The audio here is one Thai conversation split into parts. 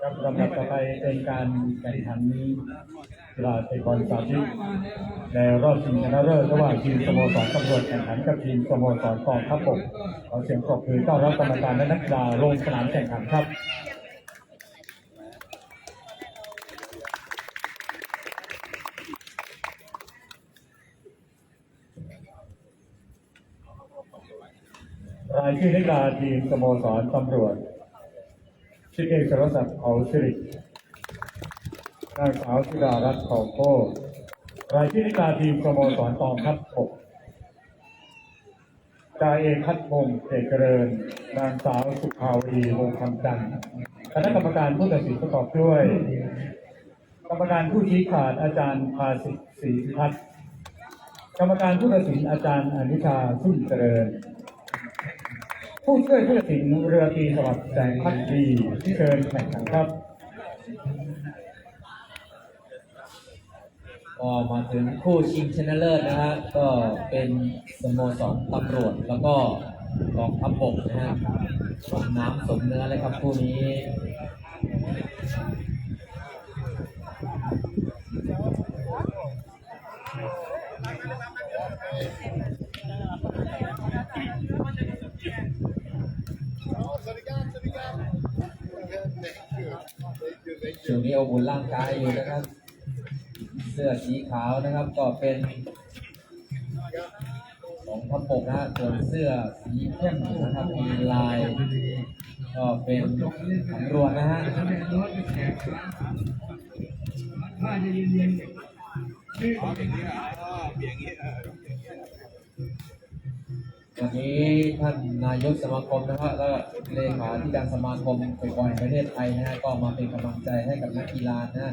ครับลำดับต่อไปเป็นการแข่งขันกีฬาเตะบอลสาธิตในรอบชิงชนะเลิศระหว่างทีมสโมสรตำรวจแข่งขันกับทีมสโมสรกองทัพบกขอเสียงปรบมือต้อนรับกรรมการและนักกีฬาลงสนามแข่งขันครับ รายชื่อนักาทีมสโมสรตำรวจชิคเอกสรศักดิ์เอาสิรินางสาวธิดารัตน์เผ่าโครายชื่อนักาทีมสโมสรกองทัพบกจ่าเอกพัฒน์พงศ์เอกเจริญ นางสาวสุภาวดีวงคำจันทร์คณะกรรมการผู้ตัดสินประกอบด้วย กรรมการผู้ชี้ขาดอาจารย์ภาสิทธิ์ศรีพัฒน์กรรมการผู้ตัดสินอาจารย์อนุชาสุนเจริญ ผู้ช่วยผู้ตัดสินเรือตีสวัสดิ์แสงพักดีที่เชิญแข่งขันครับก็มาถึงคู่ชิงชนะเลิศนะฮะก็เป็นสโมสรตำรวจแล้วก็กองทัพบกนะฮะสมน้ำสมเนื้อเลยครับคู่นี้ ช่วงนี้เอาบุญร่างกายอยู่นะครับ เสื้อสีขาวนะครับก็เป็นของทัพบกนะฮะส่วนเสื้อสีเข้มนะครับมีลาย ก็เป็นตำรวจนะฮะ วันนี้ท่านนายกสมาคมนะครับแล้วก็เลขาธิการสมาคมฟุตบอลแห่งประเทศไทยนะฮะก็มาเป็นกำลังใจให้กับนักกีฬานะฮะ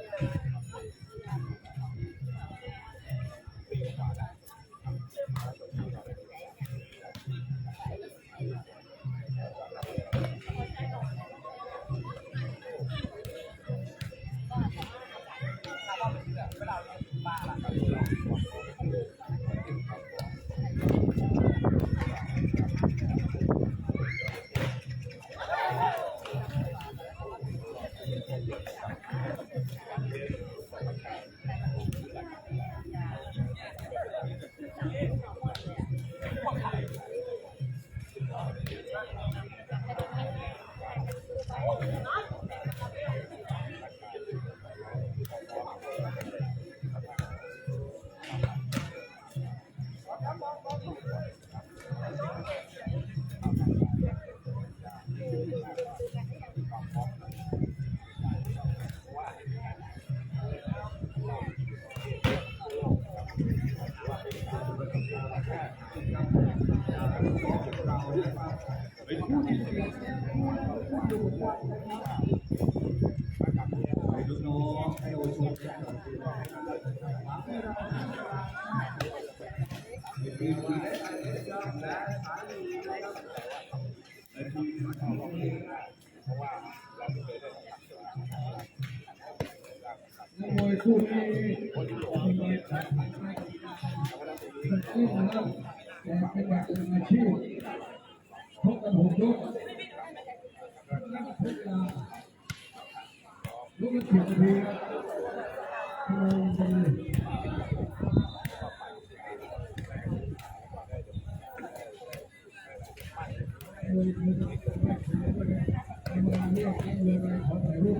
ที่มาแล้วแต่เป็นแบบเป็นอาชีพพบกันหกยกนักพกลาลูกละสิบนาทีครับโอ้โหมวยคู่นี้มาเรียกกันเลยขอถ่ายรูป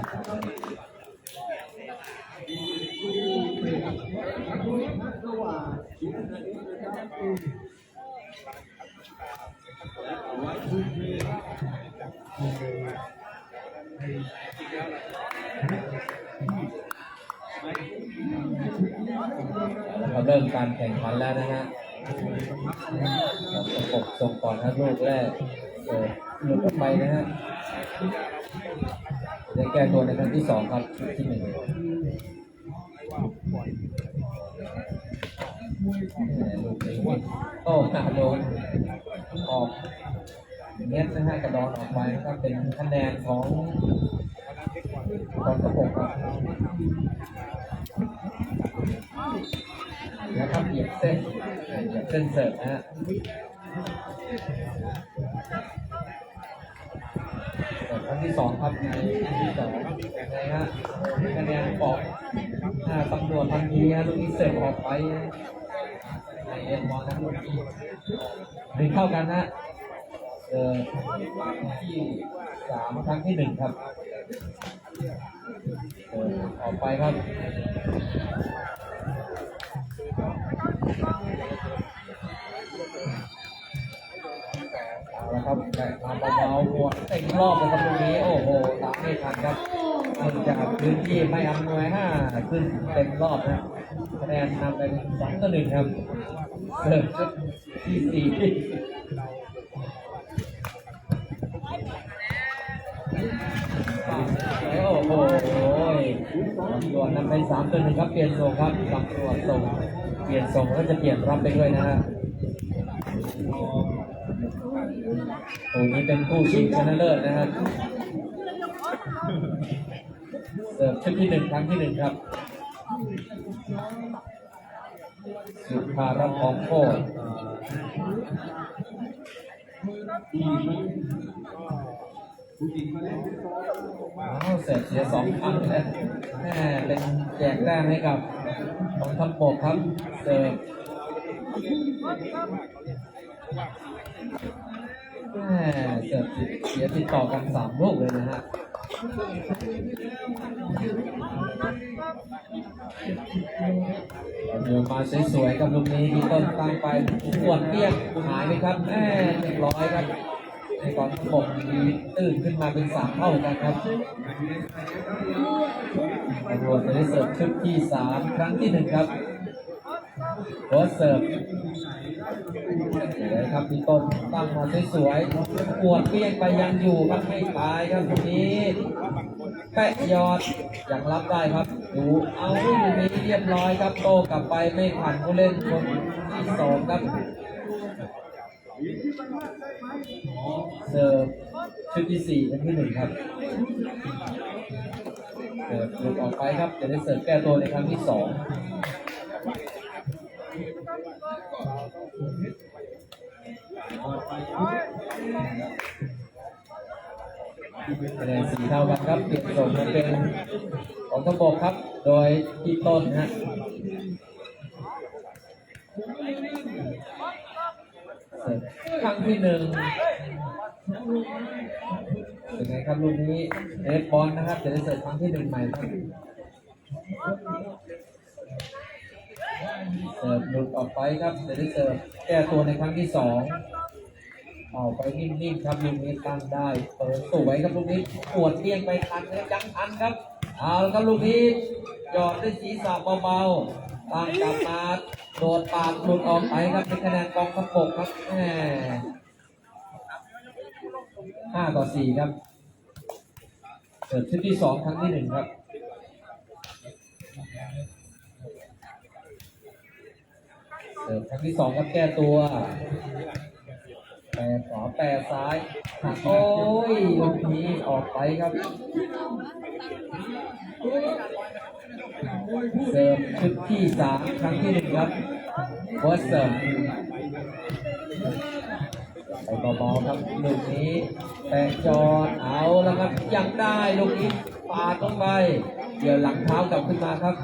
การแข่งขันแล้วนะฮะประกบส่งก่อนนะลูกแรกเออหลุดออกไปนะฮะจะแก้ตัวในครั้งที่สองครับที่หนึ่งแหม่ลูกนี้โต้หนาโดนออกเน็ตนะฮะกระดอนออกไปนะครับเป็นคะแนนของกองทัพบกครับ แล้วก็เหยียบเส้นเหยียบเส้นเสิร์ฟนะฮะครั้งที่สองครับในที่สองยังไงฮะคะแนนปอกตำรวจทันทีฮะลูกนี้เสิร์ฟออกไปในเอ็นบอลนะลูกนี้ดึงเข้ากันนะเสิร์ฟที่สามครั้งที่หนึ่งครับเสิร์ฟออกไปครับ เอาละครับแต่มาเบาๆหัวเต็มรอบเลยครับตรงนี้ โอ้โหตามไม่ทันครับเนจากพื้นที่ไม่อำนวยห้าขึ้นเต็มรอบนะคะแนนนำไปสองต่อหนึ่งครับเสิร์ฟชุดที่สี่โอ้โหตำรวจนำไปสามต่อหนึ่งครับ เปลี่ยนส่งครับตำรวจส่ง ลี่ยนส่งก็จะเปลี่ยนรับไปด้วยนะฮะตรงนี้เป็นคู่ชิงชนะเลิศนะครับเสิร์ฟชุดที่หนึ่งครั้งที่หนึ่งครับ สุภารับของโคต รอ้าวเสิร์ฟเสียสองครั้งเลยแม่เป็นแจกแต้มให้กับของทัพบกครับเสิร์ฟแม่เสิร์ฟเสียติดต่อกันสามลูกเลยนะฮะเดินมาสวยๆกับลูกนี้ที่ต้นตั้งไปขวดเปี้ยงหายไหมครับแม่เรียบร้อยครับ ในกอนทั้งหมดมีตื่นขึ้นมาเป็นสามเท่ากันครับตำรวจจะได้เสิร์ฟชุดที่สามครั้งที่หนึ่งครับโค้ชเสิร์ฟเลยครับพี่ต้นตั้งมาสวยๆปวดเปี้ยงไปยังอยู่ครับไม่ตายครับตรงนี้แปะยอดยังรับได้ครับ ดูเอาลูกนี้เรียบร้อยครับโตกลับไปไม่ผ่านผู้เล่นคนที่สองครับ เสิร์ฟชุดที่สี่เป็นที่หนึ่งครับเสิร์ฟหลุดออกไปครับจะได้เสิร์ฟแก้ตัวในครั้งที่สองคะแนนสีเท่ากันครับเปลี่ยนส่งมาเป็นของทบกครับ โดยที่ต้นฮะ เสร์ฟครั้งที่หนึ่งเป็นไงครับลูกนี้เรดบอลนะครับจะได้เสิร์ฟครั้งที่หนึ่งใหม่ครับเสิร์ฟหลุดออกไปครับจะได้เสิร์ฟแก้ตัวในครั้งที่สองเอาไปนิ่มๆครับลูกนี้ตั้งได้เปิดสวยครับลูกนี้ปวดเลี่ยงไปทันนะครับยังทันครับเอาละครับลูกนี้หยอดด้วยศีรษะเบาๆ ตั้งกลับมาโดดปาดหลุดออกไปครับเป็นคะแนนกองทัพบกครับแหมห้าต่อสี่ครับเสิร์ฟชุดที่สองครั้งที่หนึ่งครับเสิร์ฟครั้งที่สองครับแก้ตัว ปรขวาแปรซ้ายหักโอ้ยลูกนี้ออกไปครับเสิร์ฟชุดที่สามครั้งที่หนึ่งครับโคชเสิร์ฟไปเบาๆครับลูกนี้แต่จอดเอาแล้วครับยังได้ลูกนี้ปาดลงไปเดี๋ยวหลังเท้ากลับขึ้นมาครับ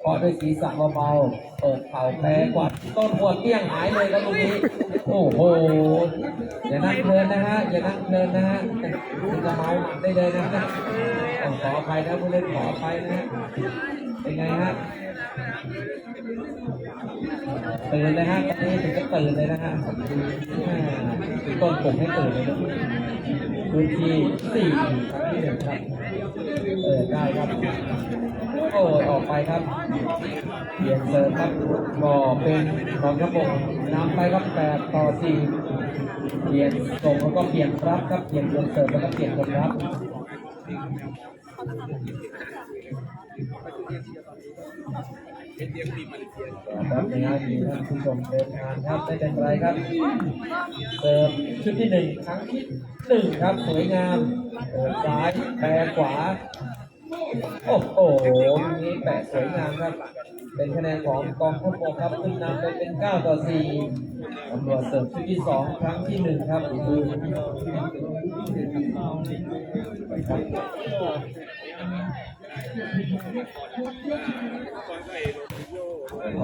เคาะด้วยศีรษะเบาๆเปิดเข่าแพ้กวาดต้นหัวเตี้ยงหายเลยครับลูกนี้โอ้โหอย่านั่งเพลินนะฮะอย่านั่งเพลินนะฮะคุณจะเมาหมัดได้เลยนะฮะต้องขออภัยนะผู้เล่นขออภัยนะฮะเป็นไงฮะตื่นเลยฮะตอนนี้ถึงจะตื่นเลยนะฮะต้นปลุกให้ตื่นเลยนะพื้นที่สี่ครั้งที่หนึ่งครับเออได้ครับ โอ้ยออกไปครับเปลี่ยนเซิร์ฟครับก็เป็นกองทัพบกนำไปครับแปดต่อสี่เปลี่ยนส่งแล้วก็เปลี่ยนรับครับเปลี่ยนคนเสิร์ฟแล้วก็เปลี่ยนคนรับครับในงานนี้ท่านผู้ชมเดินทางครับไม่เป็นไรครับเสิร์ฟชุดที่หนึ่งครั้งที่หนึ่งครับสวยงามเปิดซ้ายแปรขวา โอ้โหลูกนี้แปะสวยงามครับ เป็นคะแนนของกองทัพบกครับขึ้นนำไปเป็น 9 ต่อ 4ตำรวจเสิร์ฟชุดที่ 2 ครั้งที่ 1 ครับคือคร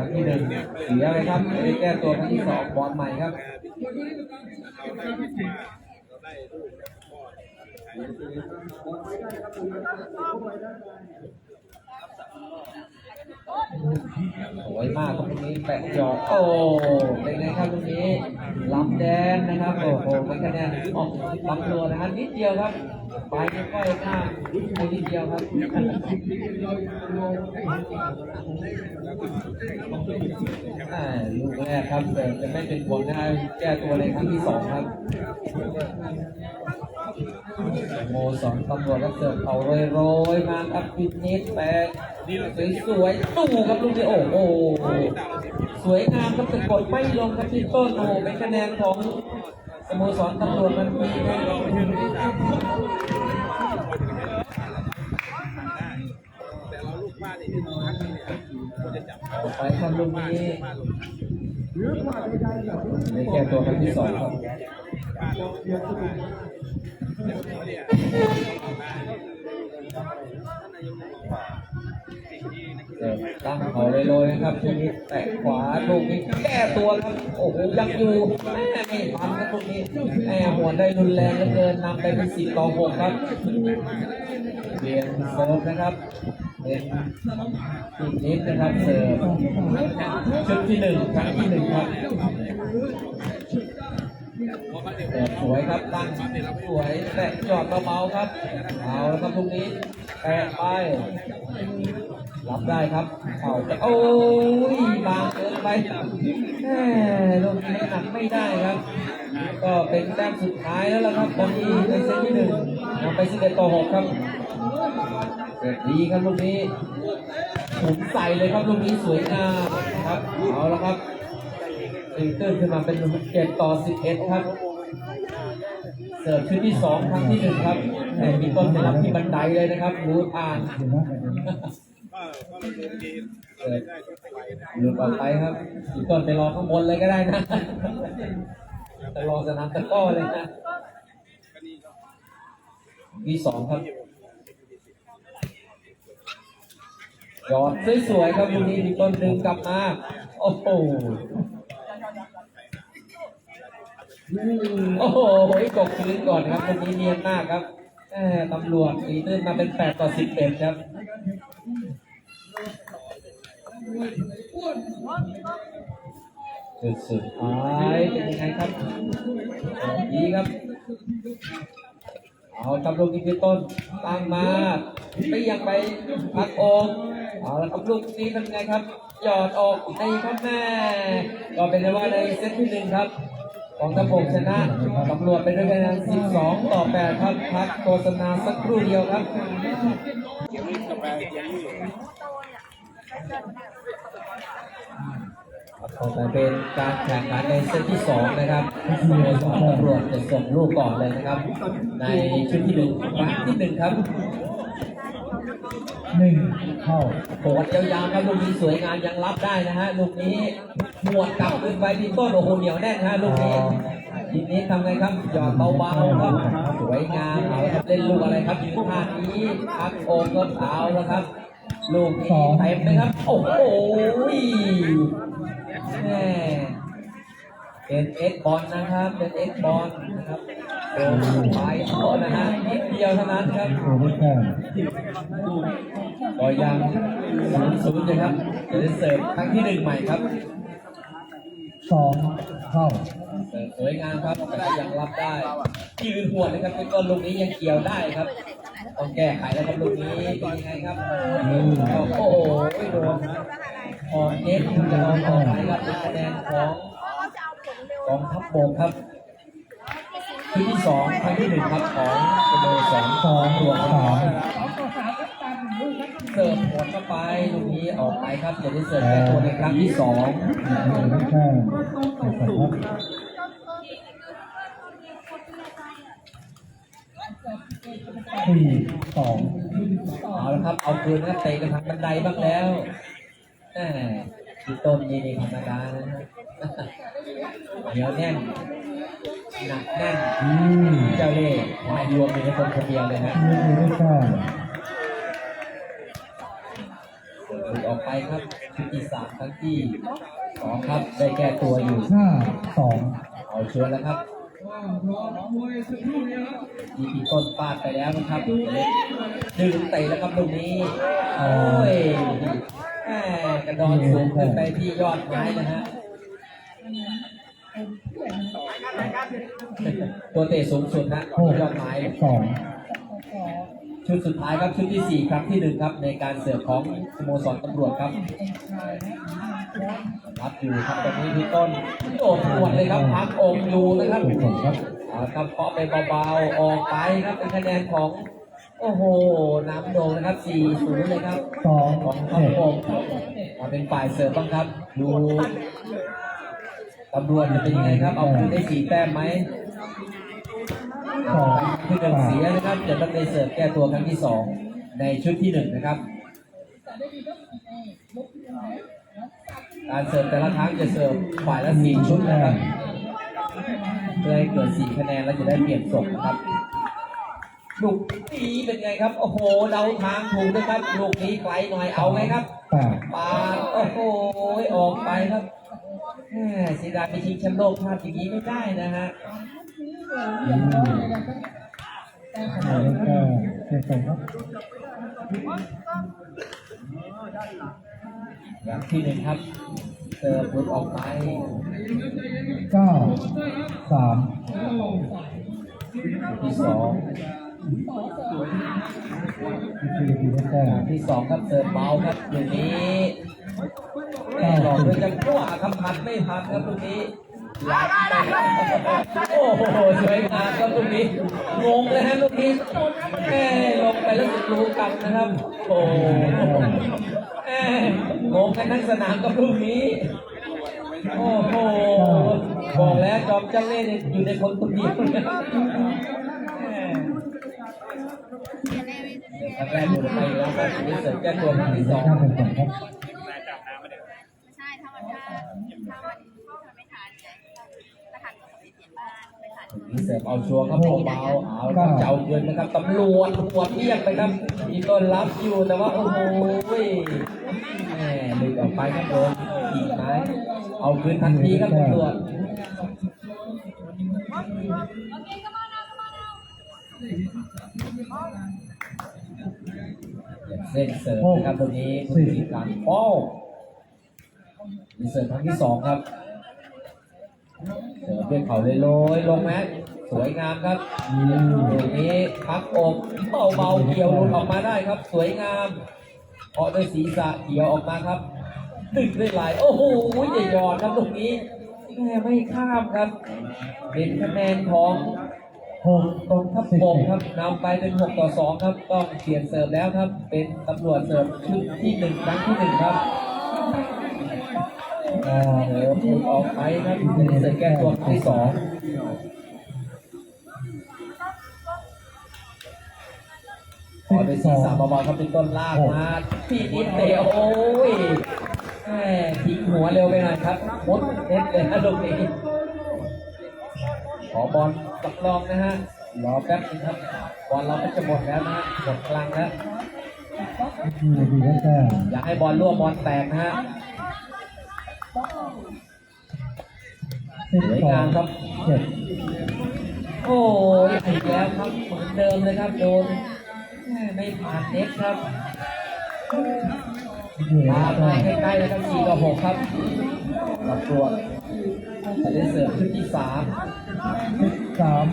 ั้งที่หนึ่งเสียเลยครับไม่ได้แก้ตัวครั้งที่สองบอลใหม่ครับ สวยมากครับลูกนี้แปะหยอดโอ้เป็นไงครับลูกนี้ลำแดงนะครับ โอ้โหเป็นคะแนนออกลำตัวนะครับนิดเดียวครับไปไม่ค่อยข้ามไปนิดเดียวครับลูกแรกครับแต่จะไม่เป็นผลนะแก้ตัวในครั้งที่สองครับ โมสอนตำรวจก็เสิร์ฟเอาโรยๆมาครับฟิตเนสแปกสวยๆตู้ครับลูกนี้โอ้โหสวยงามครับแต่กดไม่ลงครับที่ต้นโอ้เป็นคะแนนของสโมสรตำรวจมันมีไปครับลูกนี้ในแก้ตัวครั้งที่สองครับ ตั้งเขาเลยเลยนะครับทีนี้แตะขวาลูกนี้แก้ตัวครับโอ้โหยังอยู่แม่ไม่ทันครับตรงนี้แม่หัวได้รุนแรงเหลือเกินนำไปเป็นสิบต่อหกครับเปลี่ยนเสิร์ฟนะครับเป็นอีกนิดนะครับเสิร์ฟชุดที่หนึ่งครั้งที่หนึ่งครับ เสิร์ฟสวยครับตั้งสวยแตะจอดเบาๆครับ เอาแล้วครับตรงนี้แตะไป รับได้ครับเข่าจะโอ้ยบางเกินไปแหมลูกนี้หนักไม่ได้ครับ ก็เป็นแต้มสุดท้ายแล้วล่ะครับตอนนี้ในเซตที่หนึ่งนำไปสิบเอ็ดต่อหกครับเสร็จดีครับลูกนี้หมุนใส่เลยครับลูกนี้สวยงามครับเอาละครับตื่นขึ้นมาเป็นเจ็ดต่อสิบเอ็ดครับ เสิร์ฟชุดที่สองครั้งที่หนึ่งครับแต่มีต้นไปรับที่บันไดเลยนะครับรู้ทางเออหลุดออกไปครับอีกต้นไปรอข้างบนเลยก็ได้นะไปรอสนามตะกร้อเลยนะที่สองครับยอดสวยๆครับลูกนี้มีต้นดึงกลับมา โอ้โห โอ้โหกบคืนก่อนครับตรงนี้เนียนมากครับตำรวจตีตื้นมาเป็น 8 ต่อ 11 ครับจุดสุดท้ายเป็นยังไงครับดีครับ เอาครับลูกนี้คือต้นตั้งมาไม่ยังไปพักโองเอาละครับลูกนี้เป็นไงครับ หยอดออกในครับแม่ก็เป็นได้ว่าในเซตที่หนึ่งครับ ของตะพงชนะตำรวจไปด้วยคะแนน 12 ต่อ 8 ครับพักโฆษณาสักครู่เดียวครับต่อไปเป็นการแข่งขันในเซตที่สองนะครับสโมสรตำรวจจะส่งลูกก่อนเลยนะครับ ในชุดที่หนึ่งครั้งที่หนึ่งครับ หนึ่งเข้าโหดยาวๆครับลูกนี้สวยงามยังรับได้นะฮะลูกนี้หมวดกลับขึ้นไปที่ต้นโอ้โหเหนียวแน่นฮะลูกนี้ทีนี้ทำไงครับหยอดเบาๆครับสวยงามเอาละครับเล่นลูกอะไรครับยืนท่านี้พักโองก็เอาแล้วครับ ลูกนี้เต็มนะครับ โอ้โหแม่เป็นเอ็กบอลนะครับเป็นเอ็กบอลนะครับ โอ้ไปต่อนะฮะนิดเดียวเท่านั้นครับโอ้ได้แต้มก็ยังศูนย์ศูนย์นะครับเดี๋ยวจะเสิร์ฟครั้งที่หนึ่งใหม่ครับสองเข้าสวยงามครับก็ยังรับได้ยืนหัวนะครับเป็นต้นลูกนี้ยังเกี่ยวได้ครับต้องแก้ไขแล้วครับลูกนี้เป็นยังไงครับโอ้โหโดนออนเน็ตจะลองออกไปครับเป็นคะแนนของกองทัพบกครับ ทีที่สองครั้งที่หนึ่งครับของสโมสรสองตัวสามเสิร์ฟหมดเข้าไปลูกนี้ออกไปครับจะได้เสิร์ฟแก้ตัวในครั้งที่สองโอ้ได้แต้มเจ็ดครับสี่สองเอาละครับ เอาคืนนะครับเตะกันทางบันไดบ้างแล้วแหม ที่ต้นนี่นี่ธรรมดานะฮะเหนียวแน่นหนักแน่นอืมเจ้าเล่ห์มารวมอยู่ในคนคนเดียวเลยนะนี่คือได้แต้มหลุดออกไปครับชุดที่สามครั้งที่สองครับได้แก้ตัวอยู่ห้าสองเอาชวนแล้วครับรอมวยสักครู่เดียวครับมีปีต้นฟาดไปแล้วนะครับเล็กดึงเตะแล้วครับลูกนี้โอ้ย แหม่กระดอนสูงขึ้นไปที่ยอดไม้นะฮะตัวเตะสูงสุดนะหกยอดไม้สองชุดสุดท้ายครับชุดที่สี่ครั้งที่หนึ่งครับ ในการเสิร์ฟของสโมสรตำรวจครับรับอยู่ครับตอนนี้พี่ต้นโดดหวดเลยครับพักองค์อยู่นะครับถูกผมครับเอาครับเคาะไปเบาๆออกไปครับเป็นคะแนนของ โอ้โห น้ำโดงนะครับ4 0เลยครับสองของคเจ็รับดผมมาเป็นฝ่ายเสิร์ฟบ้างครับ ดูตำรวจจะเป็นยังไงครับ เอาคืนได้สี่แต้มไหมสองคือหนึ่งสามเสียนะครับ จะต้องได้เสิร์ฟแก้ตัวครั้งที่สองในชุดที่หนึ่งนะครับ การเสิร์ฟแต่ละครั้งจะเสิร์ฟฝ่ายละสี่ชุดนะครับเพื่อให้เกิดสี่คะแนนแล้วจะได้เปลี่ยนส่งนะครับ ลูกนี้เป็นไงครับ โอ้โห เดาทางถูกนะครับ ลูกนี้ไกลหน่อยเอาไหมครับแปดปาดโอ้โห ออกไปครับแหมเสียดายไปชิงแชมป์โลกพลาดอย่างนี้ไม่ได้นะฮะ อืมโอ้ได้แต้มเจ็ดสองครับอย่างที่หนึ่งครับเสิร์ฟหลุดออกไป เก้าสามที่สองนี่คือได้แต้ม ที่สองครับเสิร์ฟเบาครับลูกนี้แม่หลอกด้วยจังหวะครับพัดไม่พัดครับลูกนี้โอ้โหสวยงามครับลูกนี้งงเลยฮะลูกนี้แม่ลงไปแล้วสุดรู้กันนะครับ โอ้โหแม่งงกันทั้งสนามกับลูกนี้โอ้โหบอกแล้วจอมเจ้าเล่ห์อยู่ในคนคนเดียวนะแม่ ครั้งแรกหมดไปแล้วครับอันนี้เสริมแก้ตัวครั้งที่สองครับใช่ถ้ามันถ้าถ้ามันถ้ามันไม่ทานไงถ้าทานก็ไม่เปลี่ยนบ้านไม่ทานนี่เสริมเอาชัวร์ครับเบาเอาครับเจ้าเงินนะครับตำรวจตำรวจเรียกไปครับมีต้นรับอยู่แต่ว่าโอ้โหแหมดึงออกไปครับโดนอีกไหมเอาคืนทันทีครับตำรวจโอเคก็มาแล่ นเสริมนะครับตรงนี้คุณสีการโอ้มีเสริมครั้งที่สองครับ เสิร์ฟด้วยเข่าเลยโรยลงแม็กสวยงามครับอืมลูกนี้พักอกเบาๆเกี่ยวหลุดออกมาได้ครับ สวยงามเพาะด้วยศีรษะเกี่ยวออกมาครับดึงด้วยไหลโอ้โหอย่าหยอดครับลูกนี้แม่ไม่ข้ามครับเป็นคะแนนของ หกกองทัพบกครับนำไปเป็น6ต่อ2ครับ ต้องเปลี่ยนเสิร์ฟแล้วครับ เป็นตำรวจเสิร์ฟชุดที่หนึ่งครั้งที่หนึ่งครับอ่าเดี๋ยวพูดออกไปครับเป็นเสิร์ฟแก้ตัวครั้งที่สองขอเป็นศีรษะเบาๆครับเป็นต้นลากมาพี่นิดเตะโอ้ยแหมทิ้งหัวเร็วไปหน่อยครับมดเน็ตเลยนะลูกนี้ ขอบอลสำรองนะฮะรอแป๊บนึงครับบอลเราก็จะหมดแล้วนะฮะหมดกลางแล้วนี่คือได้แต้มอย่าให้บอลรั่วบอลแตกนะฮะสสิบสวยสองงามครับเจ็ดโอ้ยอีกแล้วครับเหมือนเดิมเลยครับโดนแม่ไม่ผ่านเน็ตครับอยู่ในมาแต้มามใกล้ๆแล้วครับสี่กับหกครับตำรว จจะได้เสิร์ฟชุดที่สามสาม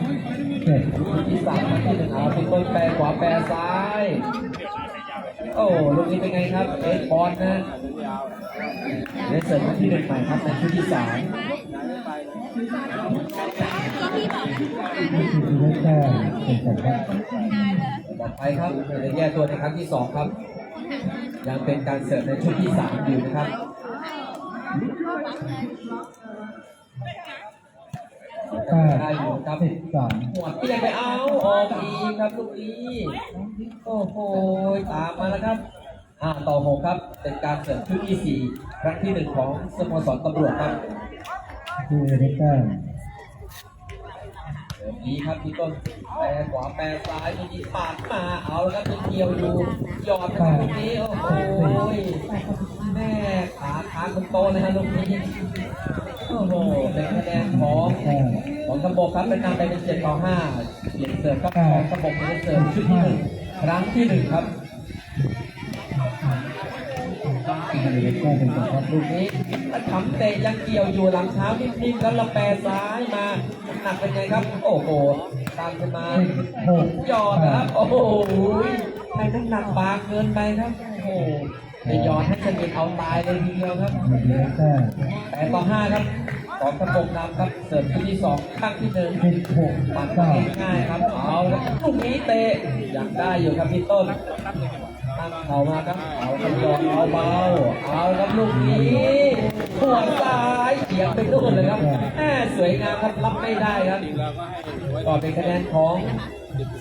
เจ็ดชุดที่สามครั้งที่หนึ่งเอาเป็นต้นแปรขวาแปรซ้าย โอ้ลูกนี้เป็นไงครับ เอ็ดบอลนะได้เสิร์ฟครั้งที่หนึ่งใหม่ครับในชุดที่สามที่พี่บอกนะอยู่ในแต้มเป็นสองครับต่อไปครับจะแก้ตัวในครั้งที่สองครับ ยังเป็นการเสิร์ฟในชุดที่สามอยู่นะครับ แต้ได้อยู่ครับสิบสามหัวเปียกไปเอาออกอีกครับลูกนี้โอ้โหตามมาแล้วครับอ่าต่อหกครับ เป็นการเสิร์ฟชุดที่สี่ครั้งที่หนึ่งของสโมสรตำรวจครับอยู่ในแต้มเสิร์ฟนี้ครับพี่ต้นแปรขวาแปรซ้ายลูกนี้ปาดมาเอาแล้วครับเป็นเกี่ยวอยู่หยอดนะครับลูกนี้โอ้โหแม่ขาขาคนโตเลยฮะลูกนี้โอ้โหเป็นคะแนนของ ของกระบอกครับเป็นนำไปเป็นเจ็ดต่อห้าเปลี่ยนเสิร์ฟครับของกระบอกเป็นเสิร์ฟชุดที่หนึ่งครั้งที่หนึ่งครับอยู่ในแต้มเป็นสองครับลูกนี้ทำเตะยังเกี่ยวอยู่หลังเท้านิ่มๆแล้วละแปรซ้ายมาน้ำหนักเป็นไงครับ โอ้โหตามขึ้นมาสิบหกหยอดนะครับ โอ้โหให้น้ำหนักบางเกินไปครับ โอ้โหไปหยอดให้ชนิดเอาตายเลยทีเดียวครับอยู่ในแต้มแปดต่อห้าครับ ของกระบอกนำครับ เสิร์ฟชุดที่สองครั้งที่หนึ่งสิบหกปัดเก้าง่ายๆครับ เอาแล้วลูกนี้เตะยังได้อยู่ครับพี่ต้น ตั้งเข่ามาครับ เอาขยอนเอาเบาๆเอาครับลูกนี้หัวซ้ายเฉียบไปนู่นเลยครับแม่สวยงามครับรับไม่ได้ครับต่อเป็นคะแนนของ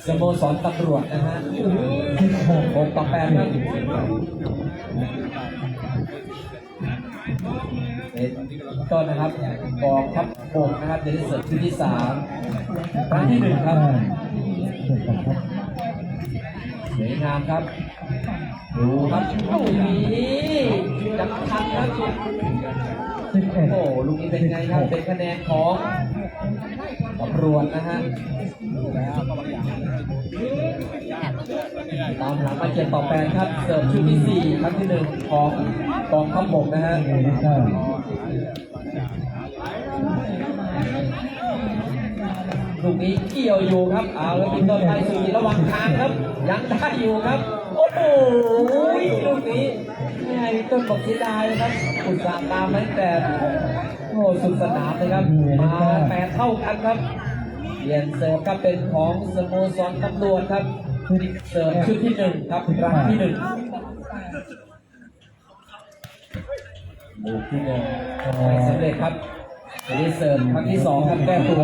สโมสรตำรวจนะฮะสิบหกหกต่อแปดครับ ต้นนะครับกองทัพบกนะครับจะได้เสิร์ชุดที่สามครั้งที่หนึ่งครับสวยงามครับดูครับลูกนี้ยังทันครับสิบเอ็ดโอ้โหลูกนี้เป็นไงครับเป็นคะแนนของตำรวจนะฮะตามหลังมาเจ็ดต่อแปดครับเสิร์ฟชุดที่สี่ครั้งที่หนึ่งของกองทัพบกนะฮะ ลูกนี้เกี่ยวอยู่ครับเอาแล้วกินต้นไปสู่ระหว่างทางครับ ยังได้อยู่ครับ โอ้โหลูกนี้แม่พี่ต้นบอกเสียดายนะครับอุตส่าห์ตามมาตั้งแต่โอ้สุดสนามเลยครับ มาแปดเท่ากันครับเปลี่ยนเสิร์ฟครับเป็นของสโมสรตำรวจครับเสิร์ฟชุดที่หนึ่งครับครั้งที่หนึ่งลูกที่หนึ่งไม่สำเร็จครับ จะได้เสร์ฟครั้งที่สองครับแก้ตัว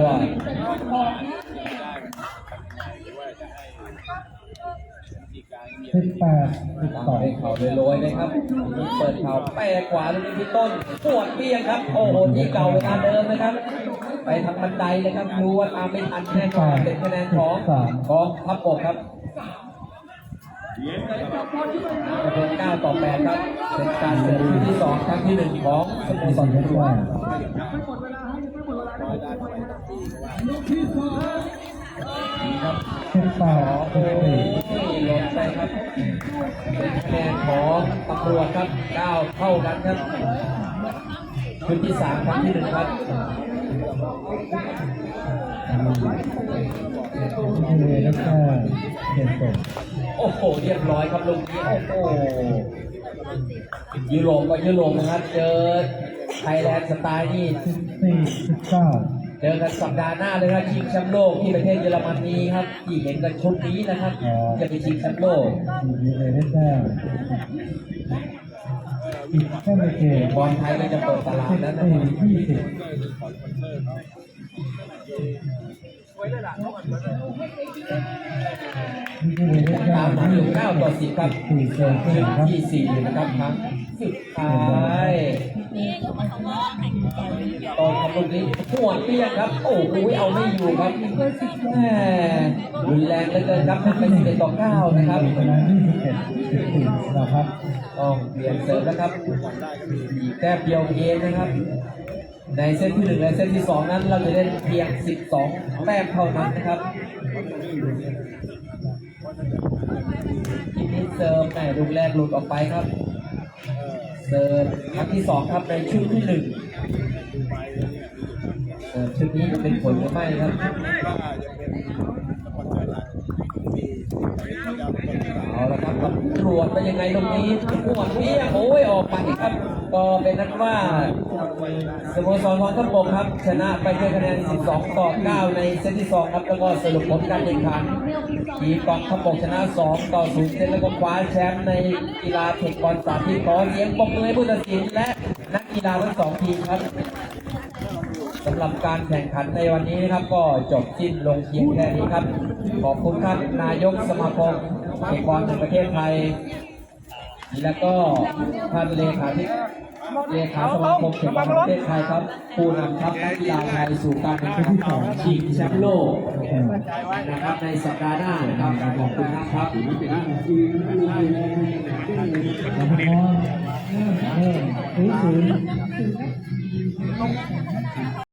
สิบแปดสิบตามสองด้ยเข่าโดยโรยนะครับ เปิดเข่าแปรขวาลูกนี้ที่ต้น ปวดเบี้ยงครับ โอ้โหที่เก่าเวลาเดิมนะครับ ไปทางบันไดเลยครับรู้ว่าตามไม่ทันแน่นอนเป็นคะแนนของของทัพบกครับเป็นเก้าต่อแปดครับเป็นการเสร์ฟชุดที่สองครั้งที่หนึ่งของสโมสรอยู่ใน ตำรวแต้จมครับสิบแปดโอ้สิบยสี่ลงไปครับคะแนนของตำรวจครับเก้าเท่ากันครับชุดที่สามครั้งที่หนึ่งครับอยู่ในแต้มเป็นสองโอ้โหเรียบร้อยครับลุงนี้โอ้โหยุโรปก็ยุโรปนะครับ เจอไทยแลนด์สไตล์นี่สิบสี่สิบเก้า เจอกันสัปดาห์หน้าเลยครับชิงแชมป์โลกที่ประเทศเยอรมนีครับที่เห็นกันชุดนี้นะครับ จะไปชิงแชมป์โลกอยู่ในแต้มอีกแค่ไม่เกินบอลไทยก็จะเปิดตลาดสิบแล้วนะสี่ครับยี่สิบอยู่ในแตามมหลังอยู่9ต่อ10ครับสี่เกินชุดครับที่สี่นะครับครั้งสุดท้ายตอนของลูกนี้หัวเปี้ยงครับ โอ้โหเอาไม่อยู่ครับแหมรุนแรงเหลือเกินครับเป็น11ต่อ9นะครับนะยี่สิบเอ็ดสิบสี่นะครับต้องเปลี่ยนเสร์ฟแล้วครับอีกแต้มเดียวเกมนะครับ ในเซตที่หนึ่งและเซตที่สองนั้น เราจะเล่นเพียง 12 แต้มเท่านั้นนะครับทีนี้เซิร์ฟแม่ลูกแรกหลุดออกไปครับ เซิร์ฟครั้งที่สองครับในชุดที่หนึ่งเซิร์ฟชุดนี้จะเป็นผลหรือไม่ครับ เอาละครับตำรวจเป็นยังไงตรงนี้ปวดเปี้ยโอ้ยออกไปครับ ก็เป็นนั้นว่าสโมสรของทัพบกครับ ชนะไปด้วยคะแนน 12 ต่อ 9 ในเซตที่ 2 ครับ แล้วก็สรุปผลการแข่งขันทีมกองทัพบกชนะ 2 ต่อ 0 เซตแล้วก็คว้าแชมป์ในกีฬาเทคบอลสามทีมขอเสียงปรบมือให้ผู้ตัดสินและนักกีฬาทั้งสองทีมครับ สำหรับการแข่งขันในวันนี้นะครับ ก็จบสิ้นลงเพียงแค่นี้ครับ ขอบคุณท่านนายกสมาคมเทคบอลแห่งประเทศไทย แล้วก็ท่านเลขาธิเลขาสมาคมเทคบอลแห่งประเทศไทยครับ ผู้นำทัพนักกีฬาไทยสู่การแข่งขันชิงแชมป์โลกนะครับในสัปดาห์หน้านะครับขอบคุณนะครับขอบคุณ